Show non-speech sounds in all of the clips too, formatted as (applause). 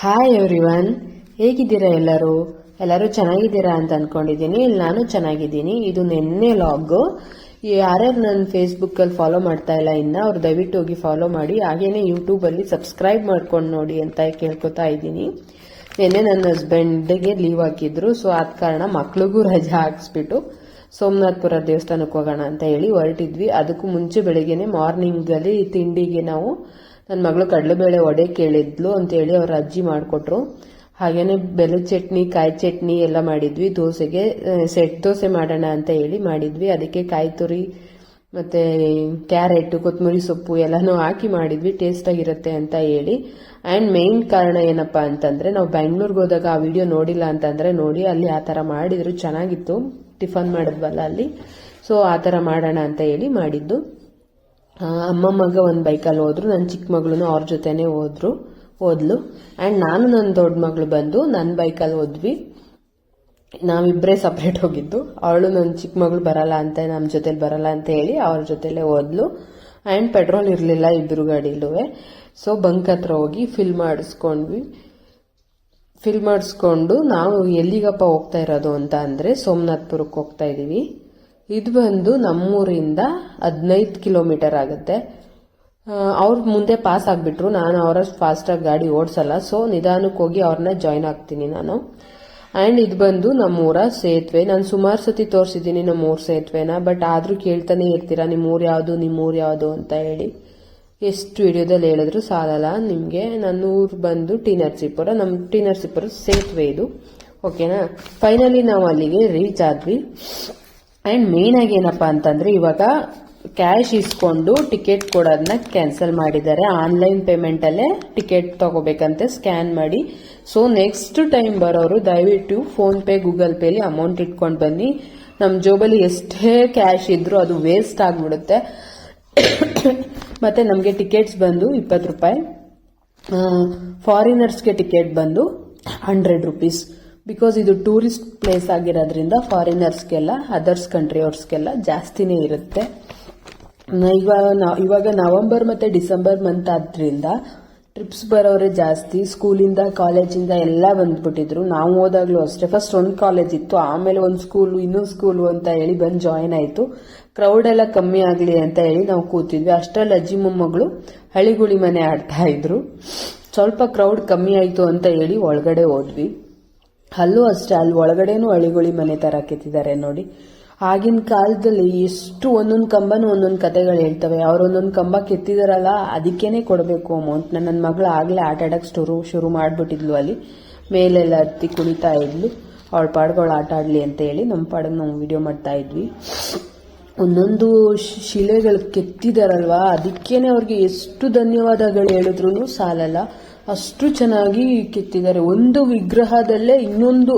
Hi everyone ಹೇಗಿದ್ದೀರಾ ಎಲ್ಲರೂ? ಎಲ್ಲರೂ ಚೆನ್ನಾಗಿದ್ದೀರಾ ಅಂತ ಅನ್ಕೊಂಡಿದ್ದೀನಿ. ಇಲ್ಲಿ ನಾನು ಚೆನ್ನಾಗಿದ್ದೀನಿ. ಇದು ನಿನ್ನೆ ಲಾಗ್ ಯಾರ್ಯಾರು ನನ್ನ ಫೇಸ್ಬುಕ್ಕಲ್ಲಿ ಫಾಲೋ ಮಾಡ್ತಾ ಇಲ್ಲ ಇನ್ನು, ಅವ್ರು ದಯವಿಟ್ಟು ಹೋಗಿ ಫಾಲೋ ಮಾಡಿ. ಹಾಗೇನೆ ಯೂಟ್ಯೂಬಲ್ಲಿ ಸಬ್ಸ್ಕ್ರೈಬ್ ಮಾಡ್ಕೊಂಡು ನೋಡಿ ಅಂತ ಕೇಳ್ಕೊತಾ ಇದ್ದೀನಿ. ನಿನ್ನೆ ನನ್ನ ಹಸ್ಬೆಂಡ್ಗೆ ಲೀವ್ ಹಾಕಿದ್ರು. ಸೊ ಆದ ಕಾರಣ ಮಕ್ಳಿಗೂ ರಜೆ ಹಾಕ್ಸ್ಬಿಟ್ಟು ಸೋಮನಾಥ್ಪುರ ದೇವಸ್ಥಾನಕ್ಕೆ ಹೋಗೋಣ ಅಂತ ಹೇಳಿ ಹೊರಟಿದ್ವಿ. ಅದಕ್ಕೂ ಮುಂಚೆ ಬೆಳಿಗ್ಗೆನೆ ಮಾರ್ನಿಂಗಲ್ಲಿ ತಿಂಡಿಗೆ ನಾವು ನನ್ನ ಮಗಳು ಕಡಲೆಬೇಳೆ ಒಡೆ ಕೇಳಿದ್ಲು ಅಂತೇಳಿ ಅವ್ರ ಅಜ್ಜಿ ಮಾಡಿಕೊಟ್ರು. ಹಾಗೇನೆ ಬೆಲ್ಲದ ಚಟ್ನಿ, ಕಾಯಿ ಚಟ್ನಿ ಎಲ್ಲ ಮಾಡಿದ್ವಿ. ದೋಸೆಗೆ ಸೆಟ್ ದೋಸೆ ಮಾಡೋಣ ಅಂತ ಹೇಳಿ ಮಾಡಿದ್ವಿ. ಅದಕ್ಕೆ ಕಾಯಿ ತುರಿ ಮತ್ತೆ ಕ್ಯಾರೆಟ್ ಕೊತ್ತಂಬರಿ ಸೊಪ್ಪು ಎಲ್ಲನೂ ಹಾಕಿ ಮಾಡಿದ್ವಿ. ಟೇಸ್ಟ್ ಆಗಿರುತ್ತೆ ಅಂತ ಹೇಳಿ. ಅಂಡ್ ಮೇನ್ ಕಾರಣ ಏನಪ್ಪ ಅಂತಂದ್ರೆ ನಾವು ಬೆಂಗಳೂರಿಗೆ ಹೋದಾಗ ಆ ವಿಡಿಯೋ ನೋಡಿಲ್ಲ ಅಂತಂದ್ರೆ ನೋಡಿ, ಅಲ್ಲಿ ಆ ತರ ಮಾಡಿದ್ರು. ಚೆನ್ನಾಗಿತ್ತು. ಟಿಫನ್ ಮಾಡಿದ್ವಲ್ಲ ಅಲ್ಲಿ. ಸೊ, ಆ ತರ ಮಾಡೋಣ ಅಂತ ಹೇಳಿ ಮಾಡಿದ್ದು. ಅಮ್ಮ ಮಗ ಒಂದು ಬೈಕಲ್ಲಿ ಹೋದ್ರು ನನ್ನ ಚಿಕ್ಕ ಮಗಳು ಅವ್ರ ಜೊತೆನೆ ಹೋದ್ರು, ಹೋದ್ಲು. ಅಂಡ್ ನಾನು ನನ್ನ ದೊಡ್ಡ ಮಗಳು ಬಂದು ನನ್ನ ಬೈಕಲ್ಲಿ ಹೋದ್ವಿ. ನಾವಿಬ್ಬರೇ ಸಪ್ರೇಟ್ ಹೋಗಿದ್ದು. ಅವಳು ನನ್ನ ಚಿಕ್ಕ ಮಗಳು ಬರಲ್ಲ ಅಂತ ನಮ್ಮ ಜೊತೆಲಿ ಬರಲ್ಲ ಅಂತ ಹೇಳಿ ಅವ್ರ ಜೊತೆಲೆ ಹೋದ್ಲು. ಅಂಡ್ ಪೆಟ್ರೋಲ್ ಇರಲಿಲ್ಲ ಇಬ್ಬರು ಗಾಡಿಲೂ ಸೊ ಬಂಕ್ ಹತ್ರ ಹೋಗಿ ಫಿಲ್ ಮಾಡಿಸ್ಕೊಂಡ್ವಿ. ಫಿಲ್ ಮಾಡಿಸ್ಕೊಂಡು ನಾವು ಎಲ್ಲಿಗಪ್ಪ ಹೋಗ್ತಾ ಇರೋದು ಅಂತ ಅಂದರೆ ಸೋಮನಾಥ್ಪುರಕ್ಕೆ ಹೋಗ್ತಾ ಇದೀವಿ ಇದು ಬಂದು ನಮ್ಮೂರಿಂದ ಹದಿನೈದು ಕಿಲೋಮೀಟರ್ ಆಗುತ್ತೆ. ಅವ್ರ ಮುಂದೆ ಪಾಸ್ ಆಗಿಬಿಟ್ರು. ನಾನು ಅವರಷ್ಟು ಫಾಸ್ಟಾಗಿ ಗಾಡಿ ಓಡಿಸಲ್ಲ. ಸೊ ನಿಧಾನಕ್ಕೆ ಹೋಗಿ ಅವ್ರನ್ನ ಜಾಯ್ನ್ ಆಗ್ತೀನಿ ನಾನು. ಆ್ಯಂಡ್ ಇದು ಬಂದು ನಮ್ಮೂರ ಸೇತುವೆ. ನಾನು ಸುಮಾರು ಸತಿ ತೋರಿಸಿದ್ದೀನಿ ನಮ್ಮೂರ ಸೇತುವೆನ ಬಟ್ ಆದರೂ ಕೇಳ್ತಾನೆ ಇರ್ತೀರಾ, ನಿಮ್ಮೂರು ಯಾವುದು ನಿಮ್ಮೂರು ಯಾವುದು ಅಂತ ಹೇಳಿ. ಎಷ್ಟು ವಿಡಿಯೋದಲ್ಲಿ ಹೇಳಿದ್ರು ಸಾಲಲ್ಲ ನಿಮಗೆ. ನನ್ನ ಊರು ಬಂದು ಟಿ ನಮ್ಮ ಟಿ ಸೇತುವೆ ಇದು. ಓಕೆನಾ ಫೈನಲಿ ನಾವು ಅಲ್ಲಿಗೆ ರೀಚ್ ಆದ್ವಿ. ಮೇನ್ ಆಗಿ ಏನಪ್ಪಾ ಅಂತಂದ್ರೆ ಇವಾಗ ಕ್ಯಾಶ್ ಇಸ್ಕೊಂಡು ಟಿಕೆಟ್ ಕೊಡೋದನ್ನ ಕ್ಯಾನ್ಸಲ್ ಮಾಡಿದ್ದಾರೆ. ಆನ್ಲೈನ್ ಪೇಮೆಂಟ್ ಅಲ್ಲೇ ಟಿಕೆಟ್ ತಗೋಬೇಕಂತೆ ಸ್ಕ್ಯಾನ್ ಮಾಡಿ. ಸೊ ನೆಕ್ಸ್ಟ್ ಟೈಮ್ ಬರೋರು ದಯವಿಟ್ಟು ಫೋನ್ ಪೇ ಗೂಗಲ್ ಪೇಲಿ ಅಮೌಂಟ್ ಇಟ್ಕೊಂಡು ಬನ್ನಿ. ನಮ್ಮ ಜೋಬಲ್ಲಿ ಎಷ್ಟೇ ಕ್ಯಾಶ್ ಇದ್ರೂ ಅದು ವೇಸ್ಟ್ ಆಗಿಬಿಡುತ್ತೆ. ಮತ್ತೆ ನಮಗೆ ಟಿಕೆಟ್ಸ್ ಬಂದು ಇಪ್ಪತ್ತು ರೂಪಾಯಿ. ಫಾರಿನರ್ಸ್ಗೆ ಟಿಕೆಟ್ ಬಂದು ಹಂಡ್ರೆಡ್ ರುಪೀಸ್ ಬಿಕಾಸ್ ಇದು ಟೂರಿಸ್ಟ್ ಪ್ಲೇಸ್ ಆಗಿರೋದ್ರಿಂದ ಫಾರಿನರ್ಸ್ಗೆಲ್ಲ ಅದರ್ಸ್ ಕಂಟ್ರಿಯವ್ರಿಗೆಲ್ಲ ಜಾಸ್ತಿನೇ ಇರುತ್ತೆ. ಇವಾಗ ಇವಾಗ ನವೆಂಬರ್ ಮತ್ತೆ ಡಿಸೆಂಬರ್ ಮಂತ್ ಆದ್ರಿಂದ ಟ್ರಿಪ್ಸ್ ಬರೋರೆ ಜಾಸ್ತಿ ಸ್ಕೂಲಿಂದ ಕಾಲೇಜಿಂದ ಎಲ್ಲ ಬಂದ್ಬಿಟ್ಟಿದ್ರು. ನಾವು ಹೋದಾಗ್ಲೂ ಅಷ್ಟೇ. ಫಸ್ಟ್ ಒಂದು ಕಾಲೇಜ್ ಇತ್ತು, ಆಮೇಲೆ ಒಂದು ಸ್ಕೂಲು ಇನ್ನೊಂದು ಸ್ಕೂಲು ಅಂತ ಹೇಳಿ ಬಂದು ಜಾಯಿನ್ ಆಯ್ತು. ಕ್ರೌಡ್ ಎಲ್ಲ ಕಮ್ಮಿ ಆಗಲಿ ಅಂತ ಹೇಳಿ ನಾವು ಕೂತಿದ್ವಿ. ಅಷ್ಟರಲ್ಲಿ ಅಜ್ಜಿ, ಮೊಮ್ಮಗಳು ಹಳಿಗುಳಿ ಮನೆ ಆಡ್ತಾ ಇದ್ರು. ಸ್ವಲ್ಪ ಕ್ರೌಡ್ ಕಮ್ಮಿ ಆಯ್ತು ಅಂತ ಹೇಳಿ ಒಳಗಡೆ ಹೋದ್ವಿ. ಅಲ್ಲೂ ಅಷ್ಟೇ, ಅಲ್ಲಿ ಒಳಗಡೆನೂ ಅಳಿಗುಳಿ ಮನೆ ತರ ಕೆತ್ತಿದ್ದಾರೆ ನೋಡಿ. ಆಗಿನ ಕಾಲದಲ್ಲಿ ಎಷ್ಟು ಒಂದೊಂದು ಕಂಬನೂ ಒಂದೊಂದು ಕತೆಗಳು ಹೇಳ್ತವೆ. ಅವ್ರು ಒಂದೊಂದು ಕಂಬ ಕೆತ್ತಿದಾರಲ್ಲ, ಅದಕ್ಕೇನೆ ಕೊಡಬೇಕು ಅಮೌಂಟ್ ನನ್ನ ಮಗಳು ಆಗ್ಲೇ ಆಟ ಆಡಕ್ಕೆ ಶುರು ಶುರು ಮಾಡಿಬಿಟ್ಟಿದ್ಲು ಅಲ್ಲಿ. ಮೇಲೆಲ್ಲ ಹತ್ತಿ ಕುಣಿತಾ ಇದ್ಲು. ಅವಳ ಪಾಡ್ಗಳು ಆಟ ಆಡಲಿ ಅಂತ ಹೇಳಿ ನಮ್ಮ ಪಾಡಿಗೆ ನಾವು ವಿಡಿಯೋ ಮಾಡ್ತಾ ಇದ್ವಿ. ಒಂದೊಂದು ಶಿಲೆಗಳು ಕೆತ್ತಿದಾರಲ್ವಾ, ಅದಕ್ಕೇನೆ ಅವ್ರಿಗೆ ಎಷ್ಟು ಧನ್ಯವಾದಗಳು ಹೇಳಿದ್ರು ಸಾಲಲ್ಲ. ಅಷ್ಟು ಚೆನ್ನಾಗಿ ಕೆತ್ತಿದ್ದಾರೆ. ಒಂದು ವಿಗ್ರಹದಲ್ಲೇ ಇನ್ನೊಂದು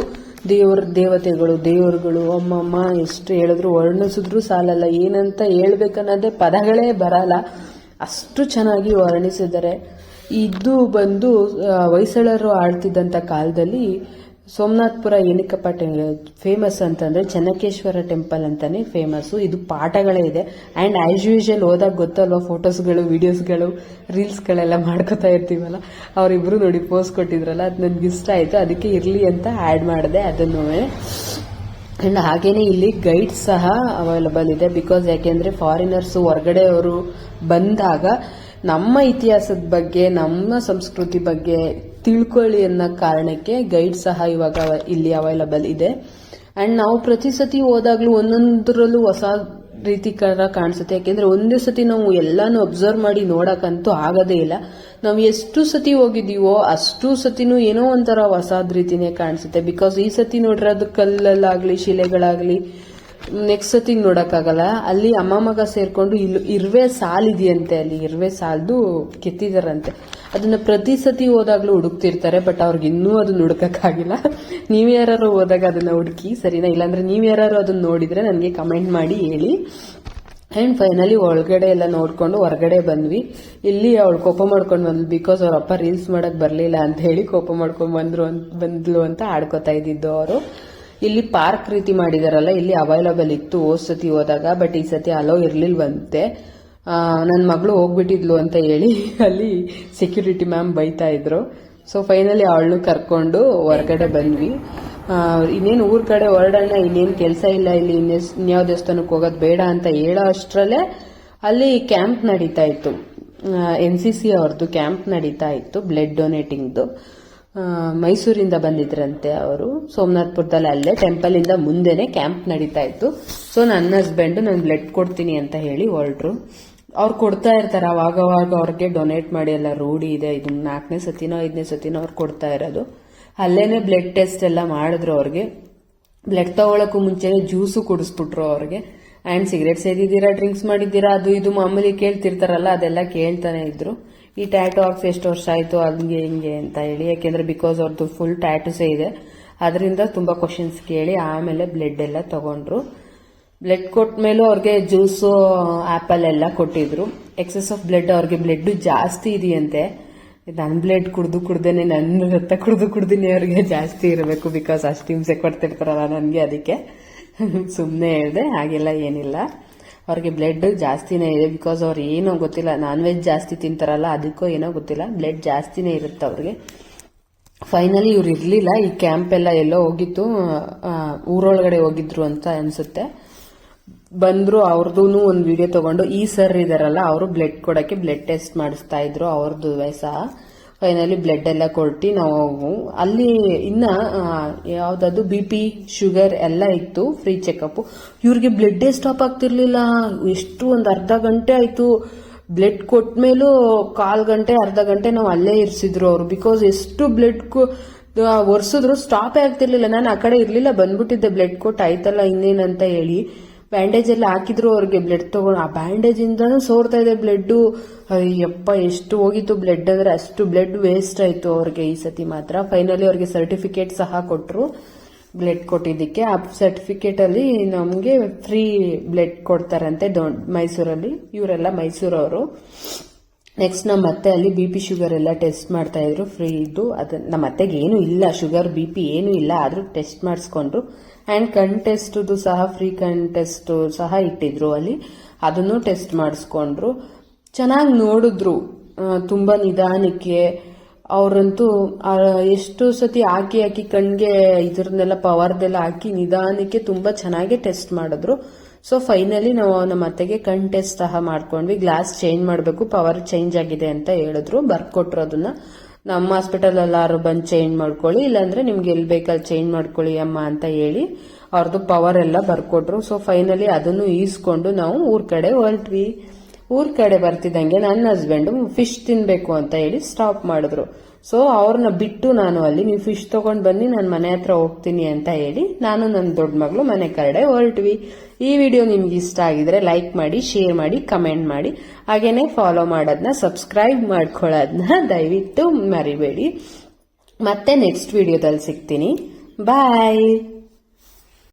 ದೇವರ, ದೇವತೆಗಳು, ದೇವರುಗಳು, ಅಮ್ಮಮ್ಮ, ಎಷ್ಟು ಹೇಳಿದ್ರು ವರ್ಣಿಸಿದ್ರು ಸಾಲಲ್ಲ. ಏನಂತ ಹೇಳ್ಬೇಕನ್ನೋದೇ ಪದಗಳೇ ಬರಲ್ಲ. ಅಷ್ಟು ಚೆನ್ನಾಗಿ ವರ್ಣಿಸಿದ್ದಾರೆ. ಇದು ಬಂದು ಹೊಯ್ಸಳರು ಆಳ್ತಿದ್ದಂಥ ಕಾಲದಲ್ಲಿ ಸೋಮನಾಥ್ಪುರ ಏನಕ್ಕಪ್ಪ ಫೇಮಸ್ ಅಂತಂದ್ರೆ ಚೆನ್ನಕೇಶ್ವರ ಟೆಂಪಲ್ ಅಂತಾನೆ ಫೇಮಸ್ ಇದು ಪಾಠಗಳೇ ಇದೆ. ಅಂಡ್ ಆಸ್ ಯೂಶಲ್ ಹೋದಾಗ ಗೊತ್ತಲ್ವಾ ಫೋಟೋಸ್ಗಳು ವೀಡಿಯೋಸ್ಗಳು ರೀಲ್ಸ್ಗಳೆಲ್ಲ ಮಾಡ್ಕೋತಾ ಇರ್ತೀವಲ್ಲ? ಅವರಿಬ್ರು ನೋಡಿ ಪೋಸ್ಟ್ ಕೊಟ್ಟಿದ್ರಲ್ಲ, ಅದು ನನಗೆ ಇಷ್ಟ ಆಯ್ತು. ಅದಕ್ಕೆ ಇರ್ಲಿ ಅಂತ ಆಡ್ ಮಾಡಿದೆ ಅದನ್ನು. ಅಂಡ್ ಹಾಗೇನೆ ಇಲ್ಲಿ ಗೈಡ್ ಸಹ ಅವೈಲಬಲ್ ಇದೆ. ಬಿಕಾಸ್ ಯಾಕೆಂದ್ರೆ ಫಾರಿನರ್ಸು ಹೊರಗಡೆ ಅವರು ಬಂದಾಗ ನಮ್ಮ ಇತಿಹಾಸದ ಬಗ್ಗೆ, ನಮ್ಮ ಸಂಸ್ಕೃತಿ ಬಗ್ಗೆ ತಿಳ್ಕೊಳ್ಳಿ ಅನ್ನೋ ಕಾರಣಕ್ಕೆ ಗೈಡ್ ಸಹ ಇವಾಗ ಇಲ್ಲಿ ಅವೈಲಬಲ್ ಇದೆ. ಅಂಡ್ ನಾವು ಪ್ರತಿ ಸತಿ ಹೋದಾಗ್ಲೂ ಒಂದೊಂದರಲ್ಲೂ ಹೊಸ ರೀತಿ ಕರ ಕಾಣಿಸುತ್ತೆ. ಯಾಕೆಂದ್ರೆ ಒಂದೇ ಸತಿ ನಾವು ಎಲ್ಲಾನು ಅಬ್ಸರ್ವ್ ಮಾಡಿ ನೋಡಕ್ಕಂತೂ ಆಗೋದೇ ಇಲ್ಲ. ನಾವು ಎಷ್ಟು ಸತಿ ಹೋಗಿದೀವೋ ಅಷ್ಟು ಸತಿನೂ ಏನೋ ಒಂಥರ ಹೊಸಾದ್ ರೀತಿನೇ ಕಾಣಿಸುತ್ತೆ. ಬಿಕಾಸ್ ಈ ಸತಿ ನೋಡಿರೋದು ಕಲ್ಲಲ್ಲಾಗ್ಲಿ, ಶಿಲೆಗಳಾಗ್ಲಿ ನೆಕ್ಸ್ಟ್ ಸತಿ ನೋಡಕ್ಕಾಗಲ್ಲ. ಅಲ್ಲಿ ಅಮ್ಮ ಮಗ ಸೇರ್ಕೊಂಡು ಇಲ್ಲಿ ಇರುವೆ ಸಾಲಿದೆಯಂತೆ ಅಲ್ಲಿ. ಇರುವೆ ಸಾಲದು ಕೆತ್ತಿದಾರಂತೆ. ಅದನ್ನ ಪ್ರತಿ ಸತಿ ಹೋದಾಗ್ಲೂ ಹುಡುಕ್ತಿರ್ತಾರೆ ಬಟ್ ಅವ್ರಿಗೆ ಇನ್ನೂ ಅದನ್ನ ಹುಡುಕಕ್ಕಾಗಿಲ್ಲ. (laughs) ನೀವ್ ಯಾರು ಹೋದಾಗ ಅದನ್ನ ಹುಡುಕಿ, ಸರಿನಾ? ಇಲ್ಲಾಂದ್ರೆ ನೀವ್ ಯಾರು ಅದನ್ನ ನೋಡಿದ್ರೆ ನನಗೆ ಕಮೆಂಟ್ ಮಾಡಿ ಹೇಳಿ. ಅಂಡ್ ಫೈನಲಿ ಒಳಗಡೆ ಎಲ್ಲ ನೋಡ್ಕೊಂಡು ಹೊರಗಡೆ ಬಂದ್ವಿ. ಇಲ್ಲಿ ಅವಳು ಕೋಪ ಮಾಡ್ಕೊಂಡು ಬಂದ್ಲು ಬಿಕಾಸ್ ಅವ್ರ ಅಪ್ಪ ರೀಲ್ಸ್ ಮಾಡಕ್ ಬರ್ಲಿಲ್ಲ ಅಂತ ಹೇಳಿ ಕೋಪ ಮಾಡ್ಕೊಂಡ್ ಬಂದ್ರು ಅಂತ ಬಂದ್ಲು ಅಂತ ಆಡ್ಕೋತಾ ಇದ್ದಿದ್ದು ಅವರು. ಇಲ್ಲಿ ಪಾರ್ಕ್ ರೀತಿ ಮಾಡಿದಾರಲ್ಲ, ಇಲ್ಲಿ ಅವೈಲಬಲ್ ಇತ್ತು, ಹೋದ ಸತಿ ಹೋದಾಗ ಬಟ್ ಈ ಸತಿ ಅಲೋ ಇರ್ಲಿಲ್ವಂತೆ. ನನ್ನ ಮಗಳು ಹೋಗ್ಬಿಟ್ಟಿದ್ಲು ಅಂತ ಹೇಳಿ (laughs) ಅಲ್ಲಿ ಸೆಕ್ಯೂರಿಟಿ ಮ್ಯಾಮ್ ಬೈತಾ ಇದ್ರು. ಸೊ ಫೈನಲಿ ಅವಳು ಕರ್ಕೊಂಡು ಹೊರಗಡೆ ಬಂದ್ವಿ. ಇನ್ನೇನು ಊರ್ ಕಡೆ ಹೊರಡೋಣ ಇನ್ನೇನು ಕೆಲಸ ಇಲ್ಲ, ಇಲ್ಲಿ ಇನ್ಯಾವ ದೇವಸ್ಥಾನಕ್ಕೆ ಹೋಗೋದು ಬೇಡ ಅಂತ ಹೇಳೋ ಅಷ್ಟರಲ್ಲೇ ಅಲ್ಲಿ ಕ್ಯಾಂಪ್ ನಡೀತಾ ಇತ್ತು. ಎನ್ ಸಿ ಸಿ ಅವ್ರದ್ದು ಕ್ಯಾಂಪ್ ನಡೀತಾ ಇತ್ತು ಬ್ಲಡ್ ಡೊನೇಟಿಂಗ್ದು ಮೈಸೂರಿಂದ ಬಂದಿದ್ರಂತೆ ಅವರು. ಸೋಮನಾಥ್ಪುರದಲ್ಲಿ ಅಲ್ಲೇ ಟೆಂಪಲ್ ಇಂದ ಮುಂದೆನೆ ಕ್ಯಾಂಪ್ ನಡೀತಾ ಇತ್ತು. ಸೊ ನನ್ನ ಹಸ್ಬೆಂಡ್ ನಾನು ಬ್ಲಡ್ ಕೊಡ್ತೀನಿ ಅಂತ ಹೇಳಿ ಹೊರಟ್ರು. ಅವ್ರು ಕೊಡ್ತಾ ಇರ್ತಾರೆ, ಅವಾಗ ಅವಾಗ ಅವ್ರಿಗೆ ಡೊನೇಟ್ ಮಾಡಿ ಎಲ್ಲ ರೂಢಿ ಇದೆ. ಇದು ನಾಲ್ಕನೇ ಸತಿನೋ, ಐದನೇ ಸತಿನೋ ಅವ್ರು ಕೊಡ್ತಾ ಇರೋದು. ಅಲ್ಲೇನೆ ಬ್ಲಡ್ ಟೆಸ್ಟ್ ಎಲ್ಲ ಮಾಡಿದ್ರು ಅವ್ರಿಗೆ. ಬ್ಲಡ್ ತಗೊಳಕ್ಕೂ ಮುಂಚೆನೆ ಜ್ಯೂಸು ಕುಡಿಸ್ಬಿಟ್ರು ಅವ್ರಿಗೆ. ಆ್ಯಂಡ್ ಸಿಗರೇಟ್ ಸೇದಿದ್ದೀರಾ ಡ್ರಿಂಕ್ಸ್ ಮಾಡಿದ್ದೀರಾ, ಅದು ಇದು ಮಾಮೂಲಿ ಕೇಳ್ತಿರ್ತಾರಲ್ಲ, ಅದೆಲ್ಲ ಕೇಳ್ತಾನೆ ಇದ್ರು. ಈ ಟ್ಯಾಟು ಹಾಕ್ಸಿ ಎಷ್ಟು ವರ್ಷ ಆಯ್ತು ಹಂಗೆ ಹಿಂಗೆ ಅಂತ ಹೇಳಿ, ಯಾಕೆಂದ್ರೆ ಬಿಕಾಸ್ ಅವ್ರದ್ದು ಫುಲ್ ಟ್ಯಾಟುಸೇ ಇದೆ. ಅದರಿಂದ ತುಂಬಾ ಕ್ವಶನ್ಸ್ ಕೇಳಿ, ಆಮೇಲೆ ಬ್ಲಡ್ ಎಲ್ಲ ತಗೊಂಡ್ರು. ಬ್ಲಡ್ ಕೊಟ್ಟ ಮೇಲೂ ಅವ್ರಿಗೆ ಜ್ಯೂಸು ಆಪಲ್ ಎಲ್ಲ ಕೊಟ್ಟಿದ್ರು. ಎಕ್ಸೆಸ್ ಆಫ್ ಬ್ಲಡ್ ಅವ್ರಿಗೆ ಬ್ಲಡ್ ಜಾಸ್ತಿ ಇದೆಯಂತೆ. ನನ್ನ ಬ್ಲಡ್ ಕುಡ್ದು ಕುಡ್ದೇನೆ ನನ್ನ ರಕ್ತ ಕುಡ್ದು ಕುಡ್ದಿನಿ ಅವ್ರಿಗೆ ಜಾಸ್ತಿ ಇರಬೇಕು ಬಿಕಾಸ್ ಅಷ್ಟು ಹಿಂಸೆ ಕೊಡ್ತಿರ್ತಾರಲ್ಲ ನನಗೆ ಅದಕ್ಕೆ. (laughs) ಸುಮ್ಮನೆ ಹೇಳಿದೆ, ಹಾಗೆಲ್ಲ ಏನಿಲ್ಲ. ಅವ್ರಿಗೆ ಬ್ಲಡ್ ಜಾಸ್ತಿನೇ ಇದೆ ಬಿಕಾಸ್ ಅವ್ರು ಏನೋ ಗೊತ್ತಿಲ್ಲ ನಾನ್ ವೆಜ್ ಜಾಸ್ತಿ ತಿಂತಾರಲ್ಲ, ಅದಕ್ಕೂ ಏನೋ ಗೊತ್ತಿಲ್ಲ ಬ್ಲಡ್ ಜಾಸ್ತಿನೇ ಇರುತ್ತೆ ಅವ್ರಿಗೆ. ಫೈನಲಿ ಇವ್ರು ಇರಲಿಲ್ಲ, ಈ ಕ್ಯಾಂಪ್ ಎಲ್ಲ ಎಲ್ಲೋ ಹೋಗಿತ್ತು ಊರೊಳಗಡೆ ಹೋಗಿದ್ರು ಅಂತ ಅನ್ಸುತ್ತೆ. ಬಂದ್ರು ಅವ್ರದ್ದು ಒಂದು ವಿಡಿಯೋ ತಗೊಂಡು, ಈ ಸರ್ ಇದಾರಲ್ಲ, ಅವರು ಬ್ಲಡ್ ಕೊಡಕ್ಕೆ ಬ್ಲಡ್ ಟೆಸ್ಟ್ ಮಾಡಿಸ್ತಾ ಇದ್ರು ಅವ್ರದ್ದು ವಯಸ್ಸ. ಫೈನಲಿ ಬ್ಲಡ್ ಎಲ್ಲ ಕೊಟ್ಟು ನಾವು ಅಲ್ಲಿ ಇನ್ನ ಯಾವ್ದಾದ್ರು ಯಾವ್ದದು ಬಿ ಪಿ ಶುಗರ್ ಎಲ್ಲ ಇತ್ತು ಫ್ರೀ ಚೆಕಪ್ ಇವ್ರಿಗೆ ಬ್ಲಡ್ಡೇ ಸ್ಟಾಪ್ ಆಗ್ತಿರ್ಲಿಲ್ಲ. ಎಷ್ಟು ಒಂದು ಅರ್ಧ ಗಂಟೆ ಆಯ್ತು. ಬ್ಲಡ್ ಕೊಟ್ಮೇಲೂ ಕಾಲ್ ಗಂಟೆ, ಅರ್ಧ ಗಂಟೆ ನಾವು ಅಲ್ಲೇ ಇರಿಸಿದ್ರು ಅವರು. ಬಿಕಾಸ್ ಎಷ್ಟು ಬ್ಲಡ್ ಒರ್ಸಿದ್ರು ಸ್ಟಾಪೇ ಆಗ್ತಿರ್ಲಿಲ್ಲ. ನಾನು ಆ ಕಡೆ ಇರ್ಲಿಲ್ಲ, ಬಂದ್ಬಿಟ್ಟಿದ್ದೆ. ಬ್ಲಡ್ ಕೊಟ್ಟು ಆಯ್ತಲ್ಲ ಇನ್ನೇನಂತ ಹೇಳಿ. ಬ್ಯಾಂಡೇಜ್ ಎಲ್ಲ ಹಾಕಿದ್ರು ಅವ್ರಿಗೆ ಬ್ಲಡ್ ತಗೊಂಡ್ ಆ ಬ್ಯಾಂಡೇಜ್ ಇಂದಾನು ಸೋರ್ತಾ ಇದೆ ಬ್ಲಡ್ ಅಯ್ಯಪ್ಪ, ಎಷ್ಟು ಹೋಗಿತ್ತು ಬ್ಲಡ್ ಅಂದ್ರೆ ಅಷ್ಟು ಬ್ಲಡ್ ವೇಸ್ಟ್ ಆಯ್ತು ಅವ್ರಿಗೆ ಈ ಸತಿ ಮಾತ್ರ. ಫೈನಲಿ ಅವ್ರಿಗೆ ಸರ್ಟಿಫಿಕೇಟ್ ಸಹ ಕೊಟ್ರು ಬ್ಲಡ್ ಕೊಟ್ಟಿದ್ದಕ್ಕೆ. ಆ ಸರ್ಟಿಫಿಕೇಟ್ ಅಲ್ಲಿ ನಮಗೆ ಫ್ರೀ ಬ್ಲಡ್ ಕೊಡ್ತಾರಂತೆ ದೊಡ್ಡ ಮೈಸೂರಲ್ಲಿ. ಇವರೆಲ್ಲ ಮೈಸೂರವರು. ನೆಕ್ಸ್ಟ್ ನಮ್ಮ ಅತ್ತೆ ಅಲ್ಲಿ ಬಿ ಪಿ ಶುಗರ್ ಎಲ್ಲ ಟೆಸ್ಟ್ ಮಾಡ್ತಾ ಇದ್ರು. ಫ್ರೀ ಇದ್ದು ಅದ ನಮ್ಮ ಅತ್ತೆಗೆ ಏನು ಇಲ್ಲ ಶುಗರ್ ಬಿ ಪಿ ಏನೂ ಇಲ್ಲ, ಆದರೂ ಟೆಸ್ಟ್ ಮಾಡಿಸ್ಕೊಂಡ್ರು. ಆ್ಯಂಡ್ ಕಣ್ ಟೆಸ್ಟದು ಸಹ ಫ್ರೀ ಕಣ್ ಟೆಸ್ಟ್ ಸಹ ಇಟ್ಟಿದ್ರು ಅಲ್ಲಿ. ಅದನ್ನು ಟೆಸ್ಟ್ ಮಾಡಿಸ್ಕೊಂಡ್ರು. ಚೆನ್ನಾಗಿ ನೋಡಿದ್ರು. ತುಂಬ ನಿಧಾನಕ್ಕೆ. ಅವರಂತೂ ಎಷ್ಟು ಸತಿ ಹಾಕಿ ಹಾಕಿ ಕಣ್ಗೆ ಇದ್ರನ್ನೆಲ್ಲ ಪವರ್ದೆಲ್ಲ ಹಾಕಿ ನಿಧಾನಕ್ಕೆ ತುಂಬ ಚೆನ್ನಾಗಿ ಟೆಸ್ಟ್ ಮಾಡಿದ್ರು. ಸೊ ಫೈನಲಿ ನಾವು ನಮ್ಮ ಅತ್ತೆಗೆ ಕಣ್ ಟೆಸ್ಟ್ ಸಹ ಮಾಡ್ಕೊಂಡ್ವಿ. ಗ್ಲಾಸ್ ಚೇಂಜ್ ಮಾಡಬೇಕು ಪವರ್ ಚೇಂಜ್ ಆಗಿದೆ ಅಂತ ಹೇಳಿದ್ರು. ಬರ್ಕೊಟ್ರು ಅದನ್ನ ನಮ್ಮ ಹಾಸ್ಪಿಟಲ್ ಎಲ್ಲಾರು ಬಂದು ಚೇಂಜ್ ಮಾಡ್ಕೊಳ್ಳಿ. ಇಲ್ಲಾಂದ್ರೆ ನಿಮ್ಗೆ ಎಲ್ಲಿ ಬೇಕಲ್ಲಿ ಚೇಂಜ್ ಮಾಡ್ಕೊಳ್ಳಿ ಅಮ್ಮ ಅಂತ ಹೇಳಿ ಅವ್ರದ್ದು ಪವರ್ ಎಲ್ಲ ಬರ್ಕೊಟ್ರು ಸೊ ಫೈನಲಿ ಅದನ್ನು ಈಸ್ಕೊಂಡು ನಾವು ಊರ್ ಕಡೆ ಹೊರಟ್ವಿ. ಊರ್ ಕಡೆ ಬರ್ತಿದ್ದಂಗೆ ನನ್ನ ಹಸ್ಬೆಂಡ್ ಫಿಶ್ ತಿನ್ಬೇಕು ಅಂತ ಹೇಳಿ ಸ್ಟಾಪ್ ಮಾಡಿದ್ರು. ಸೊ ಅವ್ರನ್ನ ಬಿಟ್ಟು ನಾನು ಅಲ್ಲಿ ನೀವು ಫಿಶ್ ತಗೊಂಡ್ ಬನ್ನಿ, ನಾನು ಮನೆ ಹತ್ರ ಹೋಗ್ತೀನಿ ಅಂತ ಹೇಳಿ ನಾನು ನನ್ನ ದೊಡ್ಡ ಮಗಳು ಮನೆ ಕಡೆ ಹೊರಟ್ವಿ. ಈ ವಿಡಿಯೋ ನಿಮ್ಗೆ ಇಷ್ಟ ಆಗಿದ್ರೆ ಲೈಕ್ ಮಾಡಿ ಶೇರ್ ಮಾಡಿ ಕಮೆಂಟ್ ಮಾಡಿ, ಹಾಗೇನೆ ಫಾಲೋ ಮಾಡೋದನ್ನ ಸಬ್ಸ್ಕ್ರೈಬ್ ಮಾಡ್ಕೊಳ್ಳೋದನ್ನ ದಯವಿಟ್ಟು ಮರಿಬೇಡಿ. ಮತ್ತೆ ನೆಕ್ಸ್ಟ್ ವಿಡಿಯೋದಲ್ಲಿ ಸಿಗ್ತೀನಿ. ಬಾಯ್